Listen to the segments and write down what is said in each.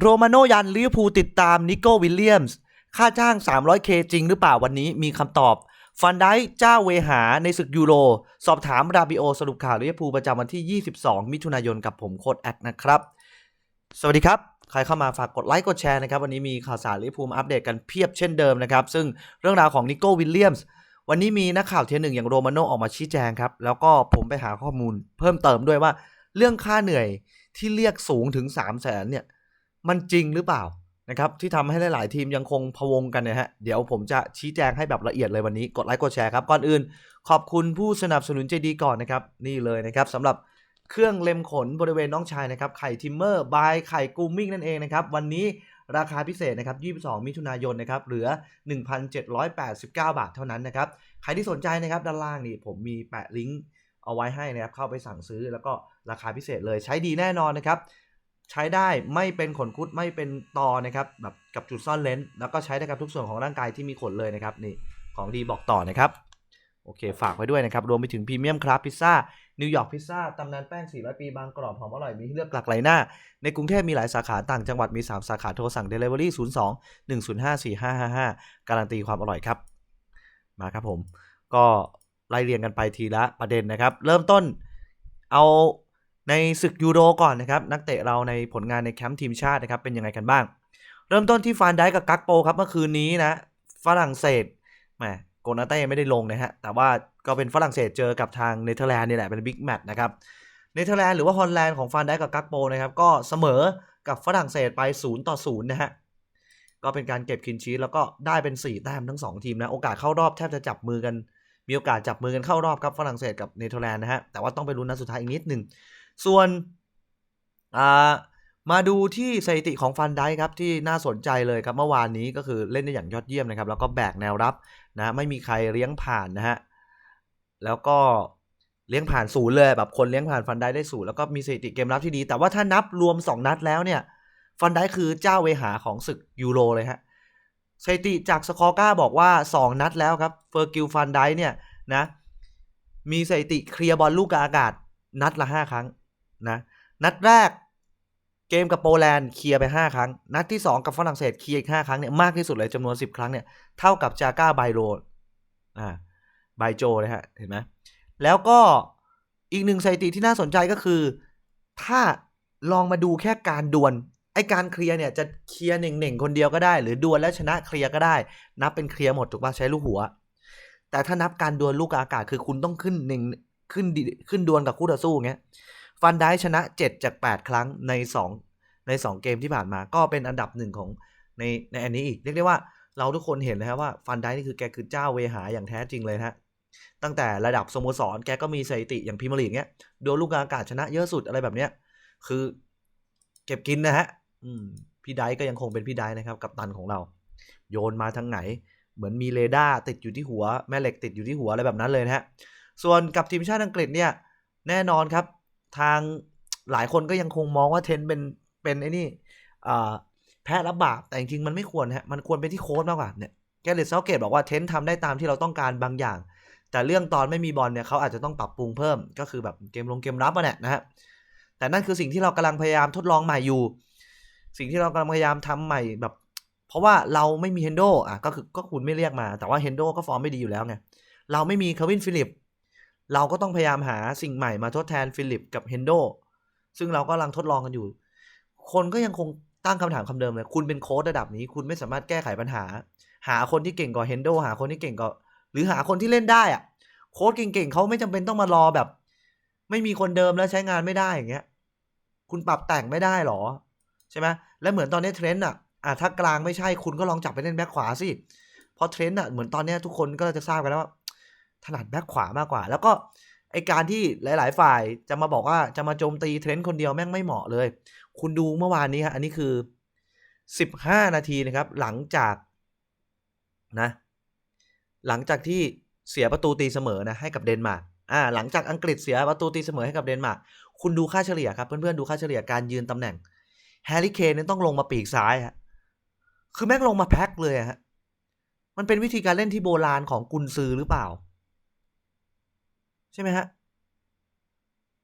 โรมาโนยันลิเวอร์พูลติดตามนิโก้วิลเลียมส์ค่าจ้าง 300k จริงหรือเปล่าวันนี้มีคำตอบ ฟันได้เจ้าเวหาในศึกยูโร สอบถามราบิโอสรุปข่าวลิเวอร์พูลประจำวันที่ 22 มิถุนายนกับผมโค้ดแอดนะครับ สวัสดีครับ ใครเข้ามาฝากกดไลค์กดแชร์นะครับ วันนี้มีข่าวสารลิเวอร์พูลอัปเดตกันเพียบเช่นเดิมนะครับ ซึ่งเรื่องราวของนิโก้วิลเลียมส์วันนี้มีนักข่าวเทียหนึ่งอย่างโรมาโนออกมาชี้แจงครับแล้วก็ผมไปหาข้อมูลเพิ่มเติมด้วยว่า เรื่องค่าเหนื่อยที่เรียกสูงถึง3 0 0แสนเนี่ย มันจริงหรือเปล่านะครับที่ทำให้หลาย ๆ ทีมยังคงพะวงกันเนี่ยฮะ เดี๋ยวผมจะชี้แจงให้แบบละเอียดเลยวันนี้ กดไลค์กดแชร์ครับ ก่อนอื่น ขอบคุณผู้สนับสนุนใจดีก่อนนะครับ นี่เลยนะครับสำหรับเครื่องเล็มขนบริเวณน้องชายนะครับ ไข่ทิมเมอร์บายไข่กูมิ่งนั่นเองนะครับ วันนี้ราคาพิเศษนะครับ 22 มิถุนายนนะครับ เหลือ 1,789 บาทเท่านั้นนะครับ ใครที่สนใจนะครับด้านล่างนี่ผมมีแปะลิงก์เอาไว้ให้นะครับ เข้าไปสั่งซื้อแล้วก็ราคาพิเศษเลยใช้ดีแน่นอนนะครับ ใช้ได้ไม่เป็นขนคุดไม่เป็นตอนะครับแบบกับจุดซ่อนเลนส์แล้วก็ใช้ได้กับทุกส่วนของร่างกายที่มีขนเลยนะครับนี่ของดีบอกต่อนะครับโอเค ฝากไว้ด้วยนะครับ รวมไปถึงพรีเมียมครับพิซซ่า นิวยอร์กพิซซ่า ตำนานแป้ง 400 ปีบางกรอบ หอมอร่อย มีให้เลือกหลากหลายหน้า ในกรุงเทพมีหลายสาขาต่างจังหวัดมี 3 สาขาโทรสั่ง Delivery 02 105 4555 การันตีความอร่อยครับ มาครับผม ก็ไล่เรียงกันไปทีละประเด็นนะครับ เริ่มต้นเอา ในศึกยูโรก่อนนะครับนักเตะเราในผลงานในแคมป์ทีมชาตินะครับเป็นยังไงกันบ้าง เริ่มต้นที่ฟานได้กับกักโปครับเมื่อคืนนี้นะฝรั่งเศสแหมโกนาเต้ไม่ได้ลงนะฮะแต่ว่าก็เป็นฝรั่งเศสเจอกับทางเนเธอร์แลนด์นี่แหละเป็นบิ๊กแมตช์นะครับเนเธอร์แลนด์หรือว่าฮอลแลนด์ของฟานได้กับกักโปนะครับก็เสมอกับฝรั่งเศสไป0ต่อ0นะฮะก็เป็นการเก็บคินชีสแล้วก็ได้เป็น 4 แต้มทั้ง 2 ทีมนะ โอกาสเข้ารอบแทบจะจับมือกัน มีโอกาสจับมือกันเข้ารอบครับฝรั่งเศสกับเนเธอร์แลนด์นะฮะ แต่ว่าต้องไปลุ้นนัดสุดท้ายอีกนิดหนึ่ง ส่วนมาดูที่สถิติของฟันได้ครับที่น่าสนใจเลยครับเมื่อวานนี้ก็คือเล่นได้อย่างยอดเยี่ยมนะครับ แล้วก็แบกแนวรับนะไม่มีใครเลี้ยงผ่านนะฮะแล้วก็เลี้ยงผ่านศูนย์เลยแบบคนเลี้ยงผ่านฟันได้ได้ศูนย์แล้วก็มีสถิติเกมรับที่ดี แต่ว่าถ้านับรวม 2 นัดแล้วเนี่ยฟันได้คือเจ้าเวหาของศึกยูโรเลยฮะสถิติจากสกอร์ก้าบอกว่า 2 นัดแล้วครับเฟอร์กิลฟันได้เนี่ยนะมีสถิติเคลียร์บอลลูกกลางอากาศนัดละ 5 ครั้ง นะนัดแรกเกมกับโปแลนด์เคลียร์ไป 5 ครั้ง นัดที่ 2 กับฝรั่งเศสเคลียร์อีก 5 ครั้งเนี่ยมากที่สุดเลยจำนวน 10 ครั้งเนี่ยเท่ากับจาก้าไบโรอ่าไบโจเลยฮะเห็นไหมแล้วก็อีกหนึ่งสถิติที่น่าสนใจก็คือ ถ้าลองมาดูแค่การดวลไอการเคลียร์เนี่ยจะเคลียร์หนึ่งๆคนเดียวก็ได้ หรือดวลแล้วชนะเคลียร์ก็ได้ นับเป็นเคลียร์หมดถูกป่ะใช้ลูกหัว แต่ถ้านับการดวลลูกอากาศคือคุณต้องขึ้นหนึ่งขึ้นดิขึ้นดวลกับคู่ต่อสู้เงี้ย ฟันได้ชนะ 7 จาก 8 ครั้งใน 2 ใน 2 เกมที่ผ่านมา ก็เป็นอันดับหนึ่งของในในอันนี้อีก เรียกได้ว่าเราทุกคนเห็นเลยครับว่าฟันได้นี่คือแกคือเจ้าเวหาอย่างแท้จริงเลยนะฮะตั้งแต่ระดับสโมสรแกก็มีสถิติอย่างพิมลีกเนี้ยดวลลูกกลางอากาศชนะเยอะสุดอะไรแบบเนี้ย คือเก็บกินนะฮะอืมพี่ไดก็ยังคงเป็นพี่ไดนะครับ กับตันของเรา โยนมาทางไหน เหมือนมีเรดาร์ติดอยู่ที่หัวแม่เหล็กติดอยู่ที่หัวอะไรแบบนั้นเลยนะฮะส่วนกับทีมชาติอังกฤษเนี่ยแน่นอนครับ ทางหลายคนก็ยังคงมองว่าเทนเป็นเป็นไอ้นี่แพ้รับบาปแต่จริงๆมันไม่ควรฮะมันควรเป็นที่โค้ชมากกว่าเนี่ยแกเรตเซาเกตบอกว่าเทนทำได้ตามที่เราต้องการบางอย่าง แต่เรื่องตอนไม่มีบอลเนี่ยเขาอาจจะต้องปรับปรุงเพิ่ม ก็คือแบบเกมลงเกมรับมาเนี่ยนะฮะแต่นั่นคือสิ่งที่เรากำลังพยายามทดลองใหม่อยู่ สิ่งที่เรากำลังพยายามทำใหม่แบบ เพราะว่าเราไม่มีเฮนโดอะก็คือก็คุณไม่เรียกมา แต่ว่าเฮนโดก็ฟอร์มไม่ดีอยู่แล้วไงเราไม่มีคาวินฟิลิป เราก็ต้องพยายามหาสิ่งใหม่มาทดแทนฟิลิปกับเฮนโดซึ่งเราก็กำลังทดลองกันอยู่ คนก็ยังคงตั้งคำถามคำเดิมเลย คุณเป็นโค้ดระดับนี้ คุณไม่สามารถแก้ไขปัญหา หาคนที่เก่งกว่าเฮนโดหาคนที่เก่งกว่าหรือหาคนที่เล่นได้อะโค้ดเก่งๆเขาไม่จำเป็นต้องมารอแบบ ไม่มีคนเดิมแล้วใช้งานไม่ได้อย่างเงี้ย คุณปรับแต่งไม่ได้หรอ ใช่ไหมและเหมือนตอนนี้เทรนด์อะอะถ้ากลางไม่ใช่คุณก็ลองจับไปเล่นแบ็คขวาสิเพราะเทรนด์อะเหมือนตอนนี้ทุกคนก็จะทราบกันแล้วว่า ถนัดแบ็คขวามากกว่า แล้วก็ไอการที่หลาย ๆ ฝ่ายจะมาบอกว่าจะมาโจมตีเทรนด์คนเดียวแม่งไม่เหมาะเลย คุณดูเมื่อวานนี้ฮะอันนี้คือ 15 นาทีนะครับ หลังจากนะ หลังจากที่เสียประตูตีเสมอนะให้กับเดนมาร์กอ่าหลังจากอังกฤษเสียประตูตีเสมอให้กับเดนมาร์กคุณดูค่าเฉลี่ยครับ เพื่อนๆดูค่าเฉลี่ยการยืนตำแหน่งแฮร์รี่เคนนี่ต้องลงมาปีกซ้ายฮะคือแม่งลงมาแพ็คเลยฮะมันเป็นวิธีการเล่นที่โบราณของกุนซือหรือเปล่า ใช่ไหมฮะ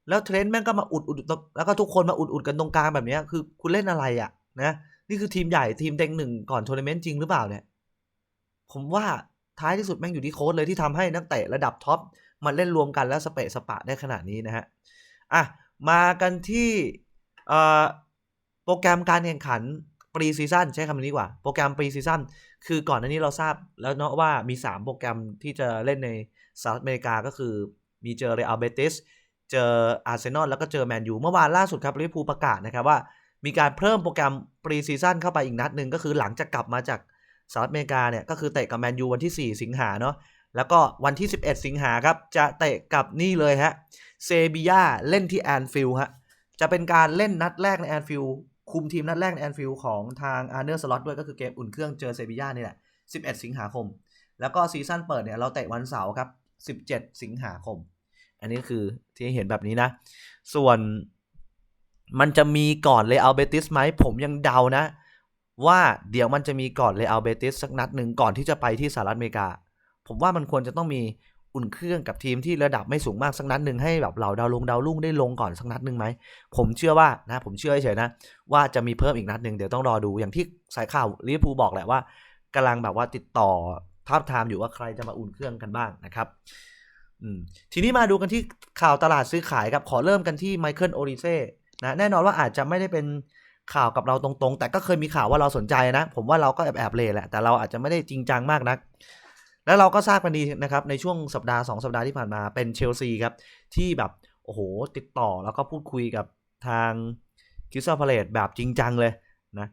แล้วเทรนด์แม่งก็มาอุดอุดแล้วก็ทุกคนมาอุดอุดกันตรงกลางแบบนี้คือคุณเล่นอะไรอะ่ะ นะ นี่คือทีมใหญ่ทีมเต็งหนึ่งก่อนทัวร์นาเมนต์จริงหรือเปล่าเนี่ย ผมว่าท้ายที่สุดแม่งอยู่ที่โค้ชเลยที่ทำให้นักเตะระดับท็อปมันเล่นรวมกันแล้วสเปะสปะได้ขนาดนี้นะฮะ อะ มากันที่โปรแกรมการแข่งขันปรีซีซั่นใช้คำนี้ดีกว่า โปรแกรมปรีซีซั่นคือก่อนหน้านี้เราทราบแล้วเนาะว่ามี 3 โปรแกรมที่จะเล่นในสหรัฐอเมริกาก็คือ มีเจอเรอัลเบติสเจออาร์เซนอลแล้วก็เจอแมนยูเมื่อวานล่าสุดครับลิเวอร์พูลประกาศนะครับว่า มีการเพิ่มโปรแกรมปรีซีซั่นเข้าไปอีกนัดหนึ่งก็คือหลังจากกลับมาจากสหรัฐอเมริกาเนี่ยก็คือเตะกับแมนยูวันที่ 4 สิงหาเนาะแล้วก็วันที่ 11 สิงหาครับ จะเตะกับนี่เลยฮะเซบียาเล่นที่แอนฟิลด์ฮะจะเป็นการเล่นนัดแรกในแอนฟิลด์คุมทีมนัดแรกในแอนฟิลด์ของทางอาร์เนอร์สล็อตด้วยก็คือเกมอุ่นเครื่องเจอเซบียานี่แหละ 11 สิงหาคม แล้วก็ซีซั่นเปิดเนี่ยเราเตะวันเสาร์ครับ 17 สิงหาคม อันนี้คือที่เห็นแบบนี้นะ ส่วนมันจะมีก่อนเลอัลเบติสไหมผมยังเดานะ ว่าเดี๋ยวมันจะมีก่อนเลอัลเบติสสักนัดหนึ่งก่อนที่จะไปที่สหรัฐอเมริกา ผมว่ามันควรจะต้องมีอุ่นเครื่องกับทีมที่ระดับไม่สูงมากสักนัดหนึ่งให้แบบเหล่าดาวลงดาวรุ่งได้ลงก่อนสักนัดหนึ่งไหมผมเชื่อว่านะผมเชื่อเฉยนะ ว่าจะมีเพิ่มอีกนัดหนึ่งเดี๋ยวต้องรอดูอย่างที่สายข่าวลิเวอร์พูลบอกแหละว่ากำลังแบบว่าติดต่อ ทาทามอยู่ว่าใครจะมาอุ่นเครื่องกันบ้างนะครับทีนี้มาดูกันที่ข่าวตลาดซื้อขายครับขอเริ่มกันที่ไมเคิลโอริเซ่นะแน่นอนว่าอาจจะไม่ได้เป็นข่าวกับเราตรงๆ แต่ก็เคยมีข่าวว่าเราสนใจนะ ผมว่าเราก็แอบแอบๆเลยแหละ แต่เราอาจจะไม่ได้จริงจังมากนัก แล้วเราก็ทราบกันดีนะครับ ในช่วงสัปดาห์ 2 สัปดาห์ที่ผ่านมาเป็นเชลซีครับ ที่แบบโอ้โห ติดต่อแล้วก็พูดคุยกับทางคิสซาพาเลตแบบจริงจังเลยนะ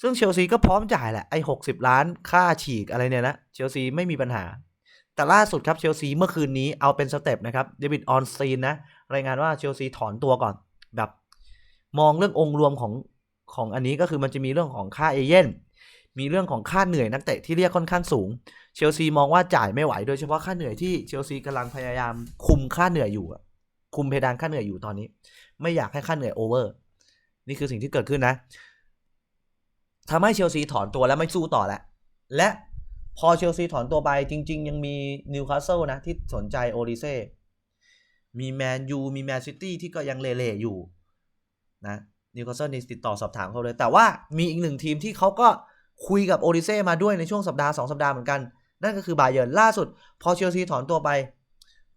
ซึ่งเชลซีก็พร้อมจ่ายแหละไอ้หกสิบล้านค่าฉีกอะไรเนี่ยนะเชลซีไม่มีปัญหา แต่ล่าสุดครับเชลซีเมื่อคืนนี้เอาเป็นสเต็ปนะครับเดวิดออนสีนนะรายงานว่าเชลซีถอนตัวก่อน แบบมองเรื่ององค์รวมของของอันนี้ก็คือมันจะมีเรื่องของค่าเอเย่นมีเรื่องของค่าเหนื่อยนักเตะที่เรียกค่อนข้างสูง เชลซีมองว่าจ่ายไม่ไหวโดยเฉพาะค่าเหนื่อยที่เชลซีกำลังพยายามคุมค่าเหนื่อยอยู่คุมเพดานค่าเหนื่อยอยู่ตอนนี้ ไม่อยากให้ค่าเหนื่อยโอเวอร์นี่คือสิ่งที่เกิดขึ้นนะ ทำให้เชลซีถอนตัวแล้วไม่สู้ต่อแล้วและพอเชลซีถอนตัวไปจริง ๆ ยังมีนิวคาสเซิลนะ ที่สนใจโอริเซ่มีแมนยูมีแมนซิตี้ที่ก็ยังเล่ๆอยู่นะนิวคาสเซิลนี่ติดต่อสอบถามเขาเลย แต่ว่ามีอีกหนึ่งทีมที่เขาก็คุยกับโอริเซ่มาด้วยในช่วงสัปดาห์สองสัปดาห์เหมือนกัน นั่นก็คือบาเยิร์นล่าสุด พอเชลซีถอนตัวไป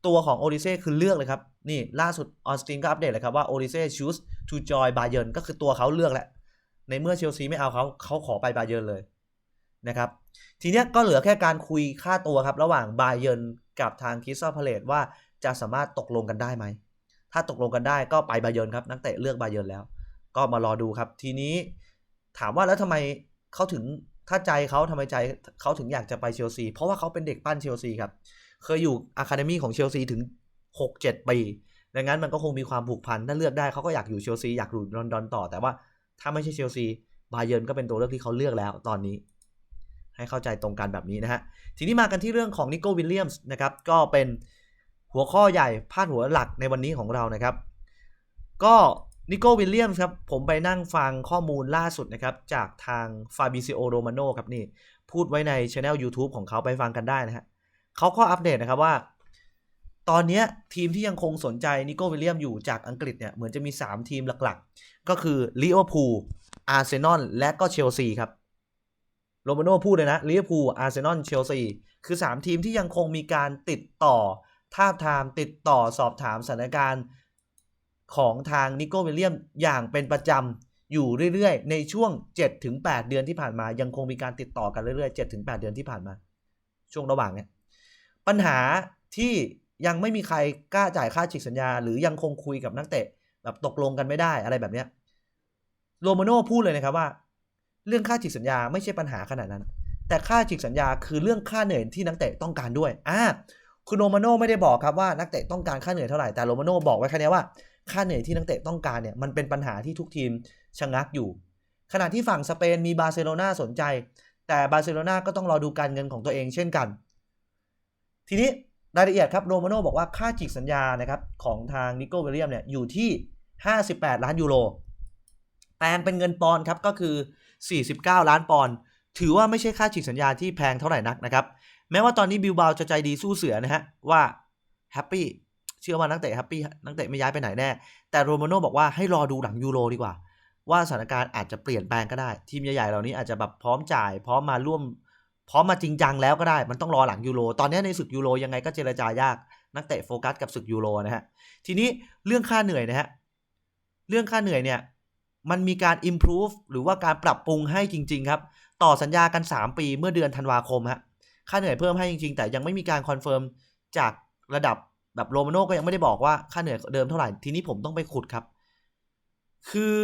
ตัวของโอริเซ่คือเลือกเลยครับ นี่ล่าสุดออนสตินก็อัปเดตเลยครับว่าโอริเซ่ choose to join บาเยิร์นก็คือตัวเขาเลือกแหละ ในเมื่อเชลซีไม่เอาเขาเขาขอไปบาเยิร์นเลยนะครับ ทีเนี้ยก็เหลือแค่การคุยค่าตัวครับ ระหว่างบาเยิร์นกับทางคิสซาพาเลตว่าจะสามารถตกลงกันได้ไหม ถ้าตกลงกันได้ก็ไปบาเยิร์นครับ นักเตะเลือกบาเยิร์นแล้ว ก็มารอดูครับ ทีนี้ถามว่าแล้วทำไมเขาถึงถ้าใจเขาทำไมใจเขาถึงอยากจะไปเชลซี เพราะว่าเขาเป็นเด็กปั้นเชลซีครับ เคยอยู่อะคาเดมี่ของเชลซีถึง 6-7 ปีดังนั้นมันก็คงมีความผูกพัน ถ้าเลือกได้เขาก็อยากอยู่เชลซี อยากอยู่ลอนดอนต่อ แต่ว่า ถ้าไม่ใช่เชลซีบาเยิร์นก็เป็นตัวเลือกที่เขาเลือกแล้วตอนนี้ ให้เข้าใจตรงกันแบบนี้นะฮะ ทีนี้มากันที่เรื่องของนิโก้วิลเลียมส์นะครับก็เป็นหัวข้อใหญ่พาดหัวหลักในวันนี้ของเรานะครับ ก็นิโก้วิลเลียมส์ครับผมไปนั่งฟังข้อมูลล่าสุดนะครับ จากทางฟาบิซิโอโรมาโนครับนี่ พูดไว้ในช anel YouTube ของเขาไปฟังกันได้นะฮะเขาก็อัปเดตนะครับว่า ตอนนี้ทีมที่ยังคงสนใจนิโก้วิลเลียมอยู่จากอังกฤษเนี่ยเหมือนจะมี 3 ทีมหลักๆ ก็คือลิเวอร์พูลอาร์เซนอลและก็เชลซีครับโรมาโน่พูดเลยนะลิเวอร์พูลอาร์เซนอลเชลซีคือ 3 ทีมที่ยังคงมีการติดต่อทาบทามติดต่อสอบถามสถานการณ์ของทางนิโก้วิลเลียมอย่างเป็นประจำอยู่เรื่อยๆ ในช่วง 7-8 เดือนที่ผ่านมา ยังคงมีการติดต่อกันเรื่อยๆ 7-8 เดือนที่ผ่านมา ช่วงระหว่างเนี้ยปัญหาที่ ยังไม่มีใครกล้าจ่ายค่าฉีกสัญญา หรือยังคงคุยกับนักเตะแบบตกลงกันไม่ได้อะไรแบบเนี้ยโรมาโน่พูดเลยนะครับว่า เรื่องค่าฉีกสัญญาไม่ใช่ปัญหาขนาดนั้น แต่ค่าฉีกสัญญาคือเรื่องค่าเหนื่อยที่นักเตะต้องการด้วยอ่าคุณโรมาโน่ไม่ได้บอกครับว่านักเตะต้องการค่าเหนื่อยเท่าไหร่แต่โรมาโน่บอกไว้แค่นี้ว่าค่าเหนื่อยที่นักเตะต้องการเนี่ยมันเป็นปัญหาที่ทุกทีมชะงักอยู่ ขณะที่ฝั่งสเปนมีบาร์เซโลนาสนใจ แต่บาร์เซโลนาก็ต้องรอดูการเงินของตัวเองเช่นกัน ทีนี้ รายละเอียดครับโรมาโน่บอกว่าค่าฉีกสัญญานะครับของทางนิโก้วิลเลียมเนี่ยอยู่ที่ 58 ล้านยูโรแปลงเป็นเงินปอนด์ครับก็คือ 49 ล้านปอนด์ถือว่าไม่ใช่ค่าฉีกสัญญาที่แพงเท่าไหร่นักนะครับ แม้ว่าตอนนี้บิลบาวจะใจดีสู้เสือนะฮะว่าแฮปปี้เชื่อว่านักเตะแฮปปี้นักเตะไม่ย้ายไปไหนแน่ แต่โรมาโน่บอกว่าให้รอดูหลังยูโรดีกว่า ว่าสถานการณ์อาจจะเปลี่ยนแปลงก็ได้ ทีมใหญ่ๆเหล่านี้อาจจะแบบพร้อมจ่าย พร้อมมาร่วม พร้อมมาจริงจังแล้วก็ได้ มันต้องรอหลังยูโร ตอนนี้ในศึกยูโรยังไงก็เจรจายาก นักเตะโฟกัสกับศึกยูโรนะฮะ ทีนี้เรื่องค่าเหนื่อยนะฮะ เรื่องค่าเหนื่อยเนี่ย มันมีการ improve หรือว่าการปรับปรุงให้จริง ๆ ครับ ต่อสัญญากัน 3 ปีเมื่อเดือนธันวาคมฮะ ค่าเหนื่อยเพิ่มให้จริง ๆ แต่ยังไม่มีการคอนเฟิร์มจากระดับแบบโรมาโน่ก็ยังไม่ได้บอกว่าค่าเหนื่อยเดิมเท่าไหร่ ทีนี้ผมต้องไปขุดครับ คือ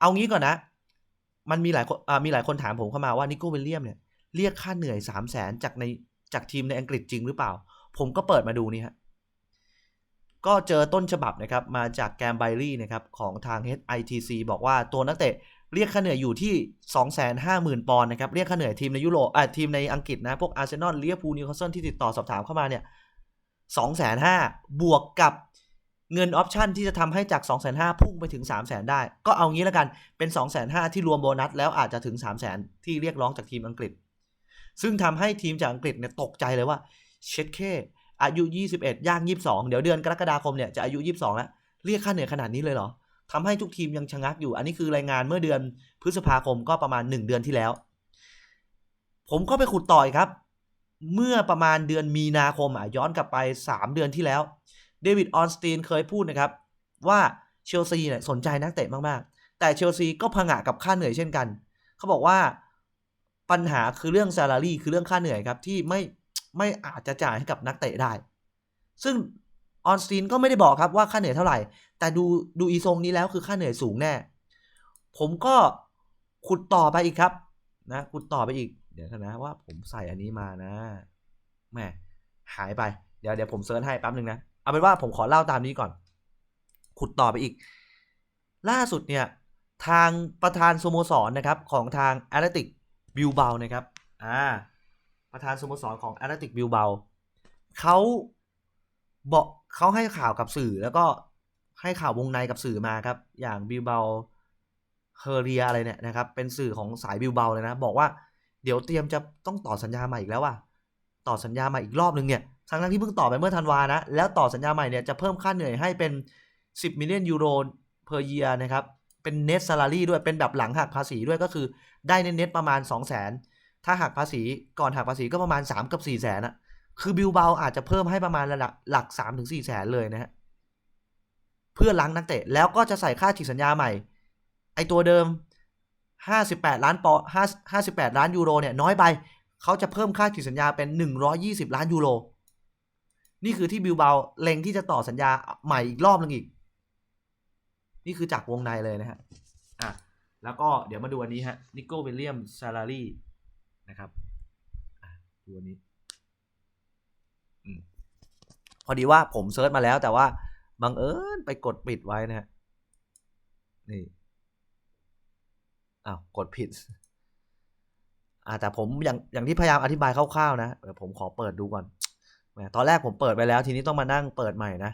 เอางี้ก่อนนะ มันมีหลายคนมีหลายคนถามผมเข้ามาว่านิโก้วิลเลียมเนี่ย เรียกค่าเหนื่อยสามแสนจากในจากทีมในอังกฤษจริงหรือเปล่า ผมก็เปิดมาดูนี่ฮะก็เจอต้นฉบับนะครับมาจากแกมไบรี่นะครับของทาง HITC บอกว่าตัวนักเตะเรียกค่าเหนื่อยอยู่ที่ 250,000 ปอนด์นะครับ เรียกค่าเหนื่อยทีมในยุโรปอ่าทีมในอังกฤษนะ พวกอาร์เซนอลเลียพูลนิวคาสเซิลที่ติดต่อสอบถามเข้ามาเนี่ย250,000 บวกกับเงินออปชันที่จะทำให้จาก 250,000 พุ่งไปถึง 300,000 ได้ ก็เอางี้แล้วกันเป็น 250,000 ที่รวมโบนัส แล้วอาจจะถึง 300,000 ที่เรียกร้องจากทีมอังกฤษ ซึ่งทำให้ทีมจากอังกฤษเนี่ยตกใจเลยว่าเช็ดเคอายุ 21 ย่าง 22 เดี๋ยวเดือนกรกฎาคมเนี่ยจะอายุ 22 แล้ว เรียกค่าเหนื่อยขนาดนี้เลยเหรอทำให้ทุกทีมยังชะงักอยู่ อันนี้คือรายงานเมื่อเดือนพฤษภาคมก็ประมาณ 1 เดือนที่แล้ว ผมก็ไปขุดต่อยครับ เมื่อประมาณเดือนมีนาคมอะย้อนกลับไป 3 เดือนที่แล้วเดวิดออนสตีนเคยพูดนะครับ ว่าเชลซีเนี่ยสนใจนักเตะมากๆ แต่เชลซีก็พังะกับค่าเหนื่อยเช่นกัน เขาบอกว่า ปัญหาคือเรื่อง salary คือเรื่องค่าเหนื่อยครับ ที่ไม่ไม่อาจจะจ่ายให้กับนักเตะได้ ซึ่งออนสตีนก็ไม่ได้บอกครับว่าค่าเหนื่อยเท่าไหร่ แต่ดูดูอีทรงนี้แล้วคือค่าเหนื่อยสูงแน่ ผมก็ขุดต่อไปอีกครับนะขุดต่อไปอีก เดี๋ยวนะว่าผมใส่อันนี้มานะแหมหายไป เดี๋ยวเดี๋ยวผมเซิร์ชให้แป๊บหนึ่งนะ เอาเป็นว่าผมขอเล่าตามนี้ก่อน ขุดต่อไปอีก ล่าสุดเนี่ย ทางประธานสโมสรนะครับ ของทางแอตเลติก บิลเบานะครับอ่าประธานสโมสรของแอตเลติกบิลเบาเขาบอกเขาให้ข่าวกับสื่อแล้วก็ให้ข่าววงในกับสื่อมาครับ อย่างบิลเบาเฮเรียอะไรเนี่ยนะครับ เป็นสื่อของสายบิลเบาเลยนะ บอกว่าเดี๋ยวเตรียมจะต้องต่อสัญญาใหม่อีกแล้วว่ะต่อสัญญาใหม่อีกรอบนึงเนี่ยทั้งที่เพิ่งต่อไปเมื่อธันวานะ แล้วต่อสัญญาใหม่เนี่ยจะเพิ่มค่าเหนื่อยให้เป็น 10 มิลเลียนยูโร per year นะครับ เป็น net salary ด้วยเป็นแบบหลังหักภาษีด้วยก็คือได้เน็ตประมาณ 2 0 0 0 0 0 ถ้าหักภาษีก่อนหักภาษีก็ประมาณ 3 กับ4 0 0 0 0นะคือบิลเบาอาจจะเพิ่มให้ประมาณระดับหลัก3ถึง4แสนเลยนะฮะเพื่อล้างนักเตะแล้วก็จะใส่ค่าฉีกสัญญาใหม่ ไอตัวเดิม 58 ล้านปอ58ล้านยูโรเนี่ยน้อยไปเขาจะเพิ่มค่าฉีกสัญญาเป็น 120 ล้านยูโรนี่คือที่บิลเบาเล็งที่จะต่อสัญญาใหม่อีกรอบนึงอีก นี่คือจากวงในเลยนะฮะอะแล้วก็เดี๋ยวมาดูอันนี้ฮะนิโก้วิลเลียมซาลารีนะครับอะดูอันนี้อมพอดีว่าผมเซิร์ชมาแล้วแต่ว่าบังเอิญไปกดปิดไว้นะฮะนี่อ้าวกดผิดอ่าแต่ผมอย่างอย่างที่พยายามอธิบายคร่าวๆนะเดี๋ยวผมขอเปิดดูก่อนตอนแรกผมเปิดไปแล้ว ทีนี้ต้องมานั่งเปิดใหม่นะ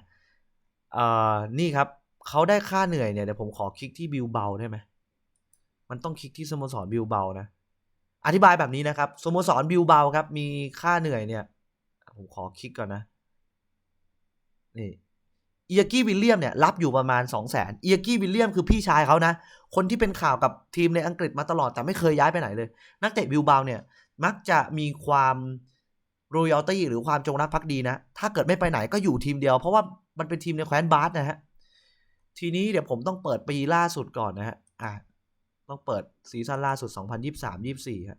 เอ่อนี่ครับ เขาได้ค่าเหนื่อยเนี่ยเดี๋ยวผมขอคลิกที่บิลเบาได้ไหมมันต้องคลิกที่สโมสรบิลเบานะ อธิบายแบบนี้นะครับสโมสรบิลเบาครับ มีค่าเหนื่อยเนี่ย ผมขอคลิกก่อนนะ นี่เอียกี้วิลเลียมเนี่ยรับอยู่ประมาณ 2 0 0 0 0นเอียกี้วิลเลียมคือพี่ชายเขานะ คนที่เป็นข่าวกับทีมในอังกฤษมาตลอดแต่ไม่เคยย้ายไปไหนเลย นักเตะบิลเบาเนี่ยมักจะมีความรอยัลตี้หรือความจงรักภักดีนะ ถ้าเกิดไม่ไปไหนก็อยู่ทีมเดียว เพราะว่ามันเป็นทีมในแคว้นบาสนะฮะ ทีนี้เดี๋ยวผมต้องเปิดปีล่าสุดก่อนนะฮะ อะ ต้องเปิดซีซั่นล่าสุด 2023-24ฮะ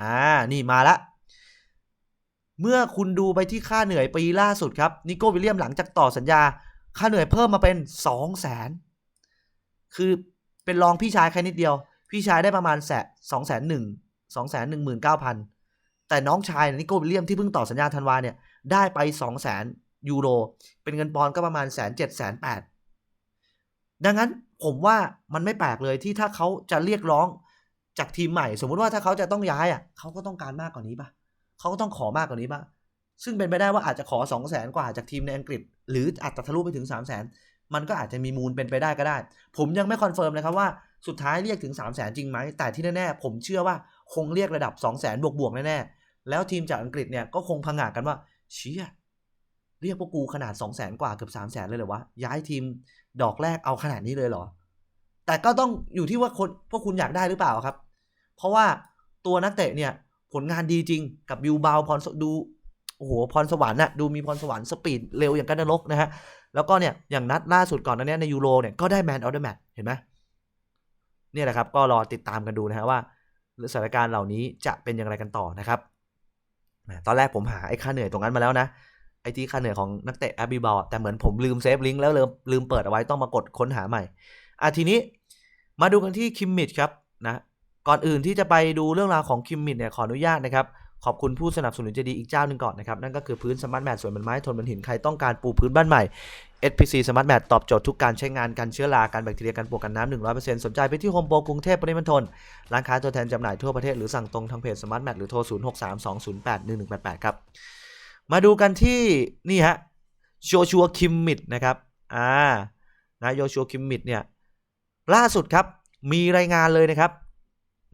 อ่า นี่มาละ เมื่อคุณดูไปที่ค่าเหนื่อยปีล่าสุดครับ นิโก้วิลเลียมหลังจากต่อสัญญา ค่าเหนื่อยเพิ่มมาเป็น 2 0 0แสนคือเป็นรองพี่ชายแค่นิดเดียว พี่ชายได้ประมาณแสนสองแสนหนึ่งสองแสนหนึ่งหมื่นเก้าพันแต่น้องชายนิโก้วิลเลียมที่เพิ่งต่อสัญญาธันวาเนี่ย ได้ไปสองแสนยูโร เป็นเงินปอนด์ก็ประมาณแสนเจ็ดแสนแปด ดังนั้นผมว่ามันไม่แปลกเลยที่ถ้าเขาจะเรียกร้องจากทีมใหม่ สมมุติว่าถ้าเขาจะต้องย้ายอะเขาก็ต้องการมากกว่านี้ปะเขาก็ต้องขอมากกว่านี้ปะซึ่งเป็นไปได้ว่าอาจจะขอสองแสนกว่าจากทีมในอังกฤษ หรืออาจจะทะลุไปถึงสามแสนมันก็อาจจะมีมูลเป็นไปได้ก็ได้ ผมยังไม่คอนเฟิร์มนะครับว่าสุดท้ายเรียกถึง 3 0 0แสนจริงไหม แต่ที่แน่ๆ ผมเชื่อว่าคงเรียกระดับ 2 0 0แสนบวกๆแน่ๆ แล้วทีมจากอังกฤษเนี่ยก็คงพังงากันว่าเชี่ย เรียกพวกกูขนาด 2 0 0แสนกว่าเกือบ3 0 0แสนเลยเหรอวะ ย้ายทีมดอกแรกเอาขนาดนี้เลยเหรอ แต่ก็ต้องอยู่ที่ว่าคนพวกคุณอยากได้หรือเปล่าครับ เพราะว่าตัวนักเตะเนี่ยผลงานดีจริงกับบิวบาวพรดูโอ้โหพรสวรรค์น่ะดูมีพรสวรรค์สปีดเร็วอย่างกันนรกนะฮะ แล้วก็เนี่ยอย่างนัดล่าสุดก่อนนั้นเนี่ยในยูโรเนี่ยก็ได้แมนออเดอะแมตเห็นไหมเนี่ยแหละครับก็รอติดตามกันดูนะฮะว่าสถานการณ์เหล่านี้จะเป็นอย่างไรกันต่อนะครับ ตอนแรกผมหาไอ้ค่าเหนื่อยตรงนั้นมาแล้วนะ ไอที่ค่าเหนื่อยของนักเตะแอบิบอลแต่เหมือนผมลืมเซฟลิงก์แล้วลืมลืมเปิดเอาไว้ต้องมากดค้นหาใหม่อะทีนี้มาดูกันที่คิมมิดครับนะก่อนอื่นที่จะไปดูเรื่องราวของคิมมิดเนี่ยขออนุญาตนะครับขอบคุณผู้สนับสนุนใจดีอีกเจ้าหนึ่งก่อนนะครับ นั่นก็คือพื้นสมาร์ทแมทสวยเหมือนไม้ทนเหมือนหินใครต้องการปูพื้นบ้านใหม่ SPC Smart Mat ตอบโจทย์ทุกการใช้งานกันเชื้อราการแบคทีเรียการปลวกกันน้ำ100%สนใจไปที่โฮมโปรกรุงเทพปริมณฑลร้านค้าตัวแทนจำหน่ายทั่วประเทศหรือสั่งตรงทางเพจ Smart Mat หรือโทร 0632081188 ครับ มาดูกันที่นี่ฮะโชชัวคิมมิดนะครับอ่านะโยชัวคิมมิดเนี่ยล่าสุดครับมีรายงานเลยนะครับ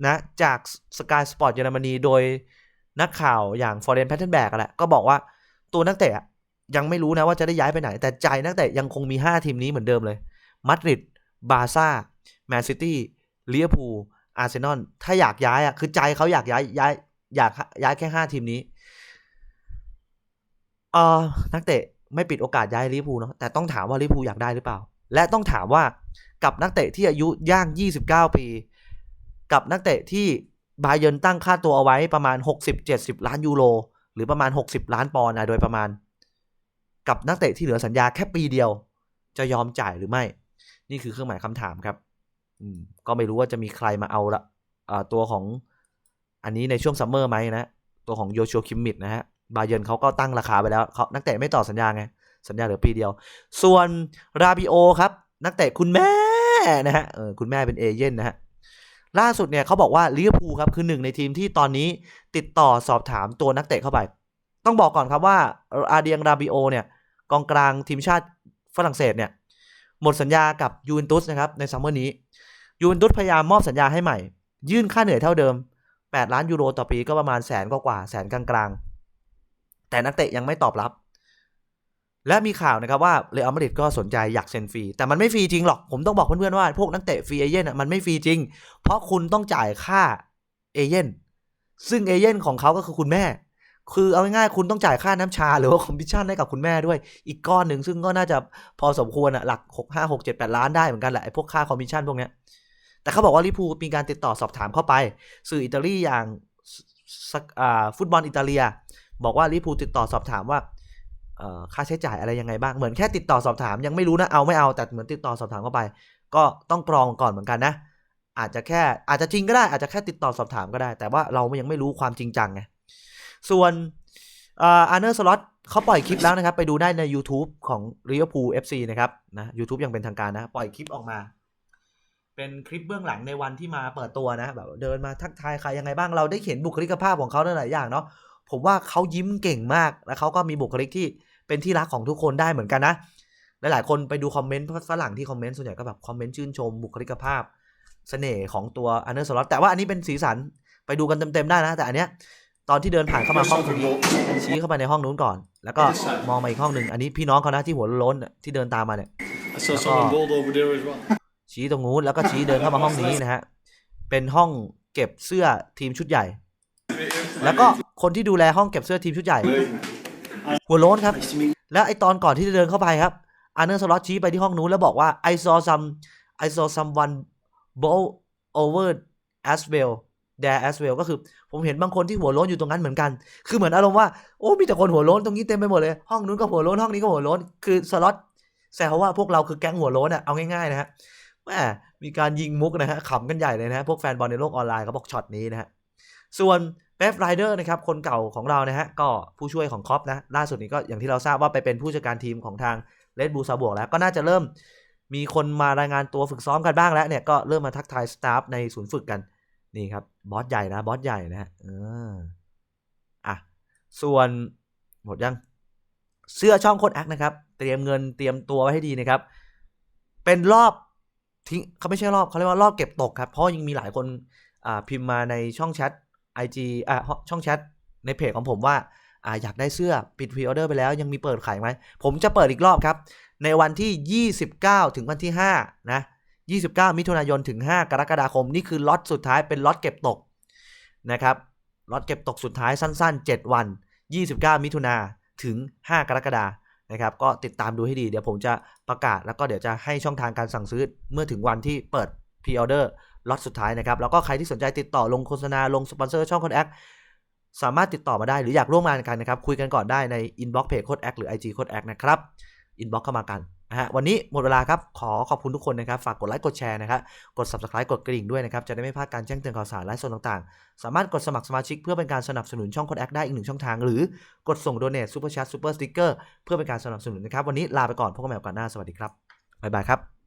นะจากสกายสปอร์ตเยอรมนีโดยนักข่าวอย่างฟอร์เรนแพทเทนแบกแหละก็บอกว่าตัวนักเตะยังไม่รู้นะว่าจะได้ย้ายไปไหน แต่ใจนักเตะยังคงมี 5 ทีมนี้เหมือนเดิมเลยมาดริดบาร์ซ่าแมนซิตี้ลิเวอร์พูลอาร์เซนอลถ้าอยากย้ายอะคือใจเขาอยากย้ายย้ายอยากย้ายแค่ 5 ทีมนี้ เออนักเตะไม่ปิดโอกาสย้ายลิพูเนาะแต่ต้องถามว่าลิพูอยากได้หรือเปล่า และต้องถามว่ากับนักเตะที่อายุย่าง 29 ปี กับนักเตะที่บาเยิร์นตั้งค่าตัวเอาไว้ประมาณ 60-70 ล้านยูโรหรือประมาณ 60 ล้านปอนด์นะโดยประมาณ กับนักเตะที่เหลือสัญญาแค่ปีเดียว จะยอมจ่ายหรือไม่ นี่คือเครื่องหมายคำถามครับอืมก็ไม่รู้ว่าจะมีใครมาเอาละอ่าตัวของอันนี้ในช่วงซัมเมอร์ไหมนะ ตัวของโยชัวคิมมิดนะฮะ บาเยิร์นเขาก็ตั้งราคาไปแล้วเขานักเตะไม่ต่อสัญญาไง สัญญาเหลือปีเดียว ส่วนราบิโอครับ นักเตะคุณแม่นะฮะเออคุณแม่เป็นเอเย่นนะฮะล่าสุดเนี่ยเขาบอกว่าลิเวอร์พูลครับคือหนึ่งในทีมที่ตอนนี้ติดต่อสอบถามตัวนักเตะเข้าไป ต้องบอกก่อนครับว่าอาเดียงราบิโอเนี่ยกองกลางทีมชาติฝรั่งเศสเนี่ยหมดสัญญากับยูเวนตุสนะครับในซัมเมอร์นี้ยูเวนตุสพยายามมอบสัญญาให้ใหม่ ยื่นค่าเหนื่อยเท่าเดิม 8 ล้านยูโรต่อปีก็ประมาณแสนกว่าแสนกลางๆ แต่นักเตะยังไม่ตอบรับ และมีข่าวนะครับว่าเรอัลมาดริดก็สนใจอยากเซ็นฟรี แต่มันไม่ฟรีจริงหรอก ผมต้องบอกเพื่อนๆว่าพวกนักเตะฟรีเอเย่นอะมันไม่ฟรีจริง เพราะคุณต้องจ่ายค่าเอเย่นซึ่งเอเย่นของเขาก็คือคุณแม่ คือเอาง่ายๆคุณต้องจ่ายค่าน้ำชา หรือว่าคอมมิชชั่นให้กับคุณแม่ด้วย อีกก้อนหนึ่งซึ่งก็น่าจะพอสมควรอะหลักหกห้าหกเจ็ดแปดล้านได้เหมือนกันแหละไอ้พวกค่าคอมมิชชั่นพวกเนี้ยแต่เขาบอกว่าลิพูมีการติดต่อสอบถามเข้าไป สื่ออิตาลีอย่างฟุตบอลอิตาเลีย บอกว่าลิเวอร์พูติดต่อสอบถามว่าค่าใช้จ่ายอะไรยังไงบ้าง เหมือนแค่ติดต่อสอบถามยังไม่รู้นะเอาไม่เอาแต่เหมือนติดต่อสอบถามเข้าไป ก็ต้องกรองก่อนเหมือนกันนะ อาจจะแค่อาจจะจริงก็ได้อาจจะแค่ติดต่อสอบถามก็ได้ แต่ว่าเรายังไม่รู้ความจริงจังไงส่วนอาร์เนอร์สล็อตเขาปล่อยคลิปแล้วนะครับ ไปดูได้ใน YouTube ของ l i v e r p o o l FC นะครับนะ YouTube ยังเป็นทางการนะ ปล่อยคลิปออกมา เป็นคลิปเบื้องหลังในวันที่มาเปิดตัวนะแบบเดินมาทักทายใครยังไงบ้างเราได้เห็นบุคลิกภาพของเขาหลายอย่างเนาะ ผมว่าเขายิ้มเก่งมากแล้วเขาก็มีบุคลิกที่เป็นที่รักของทุกคนได้เหมือนกันนะหลายๆคนไปดูคอมเมนต์ฝรั่งที่คอมเมนต์ส่วนใหญ่ก็แบบคอมเมนต์ชื่นชมบุคลิกภาพเสน่ห์ของตัวอันเดอร์สล็อตแต่ว่าอันนี้เป็นสีสันไปดูกันเต็มๆได้นะ แต่อันเนี้ยตอนที่เดินผ่านเข้ามาห้องนี้ชี้เข้าไปในห้องนู้นก่อน แล้วก็มองมาอีกห้องหนึ่งอันนี้พี่น้องเขานะที่หัวโล้นๆที่เดินตามมาเนี่ย I saw someone bald over there as well. ชี้ตรงนู้นแล้วก็ชี้เดินเข้ามาห้องนี้นะฮะเป็นห้องเก็บเสื้อทีมชุดใหญ่ แล้วก็คนที่ดูแลห้องเก็บเสื้อทีมชุดใหญ่ หัวโล้นครับ แล้วไอตอนก่อนที่จะเดินเข้าไปครับอาร์เนอร์สล็อตชี้ไปที่ห้องนู้นแล้วบอกว่า I saw some I saw someone bow over as well there as well ก็คือผมเห็นบางคนที่หัวโล้นอยู่ตรงนั้นเหมือนกัน คือเหมือนอารมณ์ว่าโอ้มีแต่คนหัวโล้นตรงนี้เต็มไปหมดเลย ห้องนู้นก็หัวโล้นห้องนี้ก็หัวโล้นคือสล็อตแซวว่าพวกเราคือแก๊งหัวโล้นอะเอาง่ายๆนะฮะแหมมีการยิงมุกนะฮะขำกันใหญ่เลยนะฮะพวกแฟนบอลในโลกออนไลน์เขาบอกช็อตนี้นะฮะส่วน เ e ฟไรเดอร์นะครับคนเก่าของเรานะฮะก็ผู้ช่วยของคอปนะล่าสุดนี้ก็อย่างที่เราทราบว่าไปเป็นผู้จัดการทีมของทางเลดบูซาบวกแล้วก็น่าจะเริ่มมีคนมารายงานตัวฝึกซ้อมกันบ้างแล้วเนี่ยก็เริ่มมาทักทายสตาฟในศูนย์ฝึกกันนี่ครับบอสใหญ่นะบอสใหญ่นะฮะเอออะส่วนหมดยังเสื้อช่องโคดแอคนะครับ เตรียมเงินเตรียมตัวไว้ให้ดีนะครับ เป็นรอบทิ้งเขาไม่ใช่รอบเขาเรียกว่ารอบเก็บตกครับ เพราะยังมีหลายคนพิมพ์มาในช่องแชท IG อ่าช่องแชทในเพจของผมว่าอ่าอยากได้เสื้อปิดพรีออเดอร์ไปแล้วยังมีเปิดขายไหม ผมจะเปิดอีกรอบครับ ในวันที่ 29 ถึงวันที่ 5 นะ 29 มิถุนายนถึง 5 กรกฎาคม นี่คือล็อตสุดท้ายเป็นล็อตเก็บตกนะครับล็อตเก็บตกสุดท้ายสั้น ๆ 7 วัน 29 มิถุนาถึง 5 กรกฎานะครับ ก็ติดตามดูให้ดี เดี๋ยวผมจะประกาศแล้วก็เดี๋ยวจะให้ช่องทางการสั่งซื้อเมื่อถึงวันที่เปิดพรีออเดอร์ ล็อตสุดท้ายนะครับ แล้วก็ใครที่สนใจติดต่อลงโฆษณาลงสปอนเซอร์ช่องคอนแอคสามารถติดต่อมาได้หรืออยากร่วมงานกันนะครับ คุยกันก่อนได้ในอินบ็อกซ์เพจโคดแอคหรือ IG โคดแอคนะครับอินบ็อกซ์เข้ามากันนะฮะวันนี้หมดเวลาครับ ขอขอบคุณทุกคนนะครับ ฝากกดไลค์กดแชร์นะครับกด subscribe กดกระดิ่งด้วยนะครับ จะได้ไม่พลาดการแจ้งเตือนข่าวสารไลฟ์สดต่างๆ สามารถกดสมัครสมาชิกเพื่อเป็นการสนับสนุนช่องคนแอคได้อีกหนึ่งช่องทาง หรือกดส่งโดเนทซูเปอร์แชทซูเปอร์สติ๊กเกอร์เพื่อเป็นการสนับสนุนนะครับวันนี้ลาไปก่อนพบกันใหม่โอกาสหน้าสวัสดีครับบ๊ายบายครับ